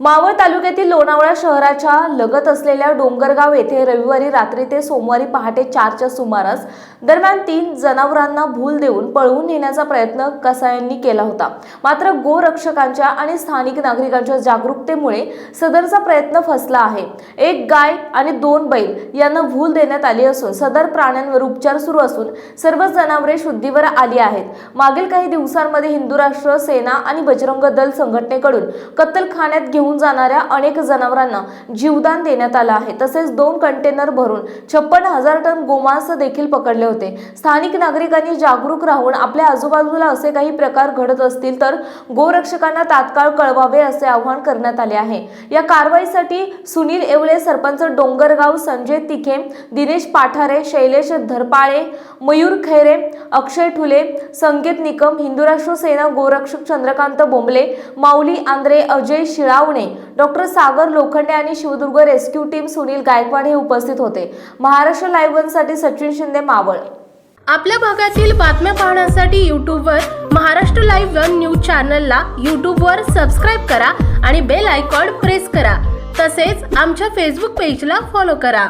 मावळ तालुक्यातील लोणावळा शहराच्या लगत असलेल्या डोंगरगाव येथे रविवारी रात्री ते सोमवारी पहाटे चारच्या सुमारास दरम्यान तीन जनावरांना भूल देऊन पळवून नेण्याचा प्रयत्न कसायांनी केला होता. मात्र गोरक्षकांच्या आणि स्थानिक नागरिकांच्या जागरूकतेमुळे सदरचा प्रयत्न फसला आहे. एक गाय आणि दोन बैल यांना भूल देण्यात आली असून सदर प्राण्यांवर उपचार सुरू असून सर्व जनावरे शुद्धीवर आली आहेत. मागील काही दिवसांमध्ये हिंदू राष्ट्र सेना आणि बजरंग दल संघटनेकडून कत्तलखान्यात घेऊन जाणाऱ्या अनेक जनावरांना जीवदान देण्यात आलं आहे. तसेच दोन कंटेनर भरून छप्पन हजार टन गोमांस देखील पकडले होते. स्थानिक नागरिकांनी जागरूक राहून आपल्या आजूबाजूला असे काही प्रकार घडत असतील तर गोरक्षकांना तात्काळ कळवावे असे आवाहन करण्यात आले आहे. या कारवाईसाठी सुनील येवले सरपंच डोंगरगाव संजय तिखे दिनेश पाठारे शैलेश धरपाळे मयूर खैरे अक्षय ठुले संकेत निकम हिंदू राष्ट्र सेना गोरक्षक चंद्रकांत बोंबले माऊली आंद्रे अजय शिळावणे डॉक्टर सागर लोखंडे आणि शिवदुर्ग रेस्क्यू टीम सुनील गायकवाड हे उपस्थित होते. महाराष्ट्र लाईव्ह वनसाठी सचिन शिंदे मावळ. आपल्या भागातील बातम्या पाहण्यासाठी यूट्यूबवर महाराष्ट्र लाईव्ह न्यूज चॅनलला यूट्यूबवर सबस्क्राईब करा आणि बेल आयकॉन प्रेस करा. तसेच आमच्या फेसबुक पेजला फॉलो करा.